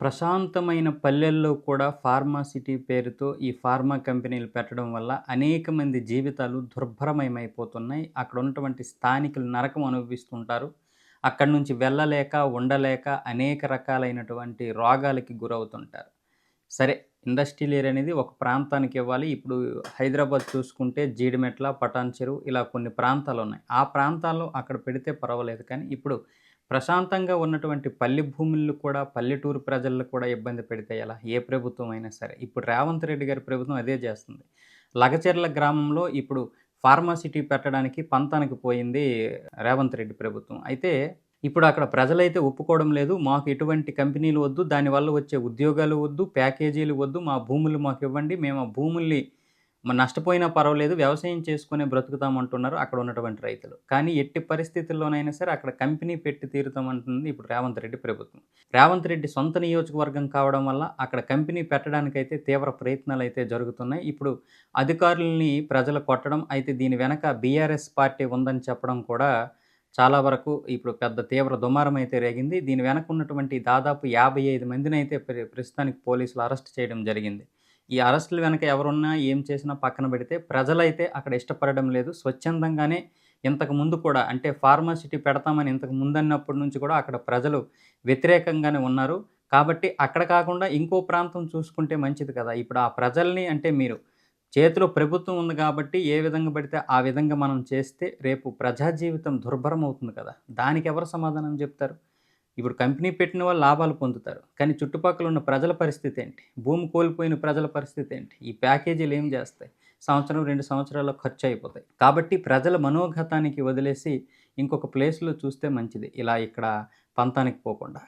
ప్రశాంతమైన పల్లెల్లో కూడా ఫార్మా సిటీ పేరుతో ఈ ఫార్మా కంపెనీలు పెట్టడం వల్ల అనేక మంది జీవితాలు దుర్భరమయమైపోతున్నాయి. అక్కడ ఉన్నటువంటి స్థానికులు నరకం అనుభవిస్తుంటారు. అక్కడి నుంచి వెళ్ళలేక ఉండలేక అనేక రకాలైనటువంటి రోగాలకి గురవుతుంటారు. సరే ఇండస్ట్రియల్ ఏరియా అనేది ఒక ప్రాంతానికి ఇవ్వాలి. ఇప్పుడు హైదరాబాద్ చూసుకుంటే జీడిమెట్ల పటాన్ చెరువు ఇలా కొన్ని ప్రాంతాలు ఉన్నాయి. ఆ ప్రాంతాల్లో అక్కడ పెడితే పర్వాలేదు. కానీ ఇప్పుడు ప్రశాంతంగా ఉన్నటువంటి పల్లె భూములను కూడా పల్లెటూరు ప్రజలను కూడా ఇబ్బంది పెడితే ఎలా? ఏ ప్రభుత్వం అయినా సరే. ఇప్పుడు రేవంత్ రెడ్డి గారి ప్రభుత్వం అదే చేస్తుంది. లగచెర్ల గ్రామంలో ఇప్పుడు ఫార్మాసిటీ పెట్టడానికి పంతానికి పోయింది రేవంత్ రెడ్డి ప్రభుత్వం. అయితే ఇప్పుడు అక్కడ ప్రజలైతే ఒప్పుకోవడం లేదు. మాకు ఎటువంటి కంపెనీలు వద్దు. దానివల్ల వచ్చే ఉద్యోగాలు వద్దు. ప్యాకేజీలు వద్దు. మా భూములు మాకు ఇవ్వండి. మేము ఆ భూముల్ని నష్టపోయినా పర్వాలేదు. వ్యవసాయం చేసుకునే బ్రతుకుతామంటున్నారు అక్కడ ఉన్నటువంటి రైతులు. కానీ ఎట్టి పరిస్థితుల్లోనైనా సరే అక్కడ కంపెనీ పెట్టి తీరుతామంటుంది ఇప్పుడు రేవంత్ రెడ్డి ప్రభుత్వం. రేవంత్ రెడ్డి సొంత నియోజకవర్గం కావడం వల్ల అక్కడ కంపెనీ పెట్టడానికైతే తీవ్ర ప్రయత్నాలు అయితే జరుగుతున్నాయి. ఇప్పుడు అధికారుల్ని ప్రజలు కొట్టడం అయితే దీని వెనక బీఆర్ఎస్ పార్టీ ఉందని చెప్పడం కూడా చాలా వరకు ఇప్పుడు పెద్ద తీవ్ర దుమారం అయితే రేగింది. దీని వెనక ఉన్నటువంటి దాదాపు యాభై ఐదు మందిని అయితే ప్ర- ప్రస్తుతానికి పోలీసులు అరెస్ట్ చేయడం జరిగింది. ఈ అరెస్టుల వెనక ఎవరున్నా ఏం చేసినా పక్కన పెడితే ప్రజలైతే అక్కడ ఇష్టపడడం లేదు. స్వచ్ఛందంగానే ఇంతకు ముందు కూడా అంటే ఫార్మాసిటీ పెడతామని ఇంతకు ముందన్నప్పటి నుంచి కూడా అక్కడ ప్రజలు వ్యతిరేకంగానే ఉన్నారు. కాబట్టి అక్కడ కాకుండా ఇంకో ప్రాంతం చూసుకుంటే మంచిది కదా. ఇప్పుడు ఆ ప్రజల్ని అంటే మీరు చేతిలో ప్రభుత్వం ఉంది కాబట్టి ఏ విధంగా పడితే ఆ విధంగా మనం చేస్తే రేపు ప్రజా జీవితం దుర్భరం అవుతుంది కదా. దానికి ఎవరు సమాధానం చెప్తారు? ఇప్పుడు కంపెనీ పెట్టిన వాళ్ళు లాభాలు పొందుతారు. కానీ చుట్టుపక్కల ఉన్న ప్రజల పరిస్థితి ఏంటి? భూమి కోల్పోయిన ప్రజల పరిస్థితి ఏంటి? ఈ ప్యాకేజీలు ఏం చేస్తాయి? సంవత్సరం రెండు సంవత్సరాల్లో ఖర్చు అయిపోతాయి. కాబట్టి ప్రజల మనోగతానికి వదిలేసి ఇంకొక ప్లేస్లో చూస్తే మంచిది. ఇలా ఇక్కడ పంతానికి పోకుండా.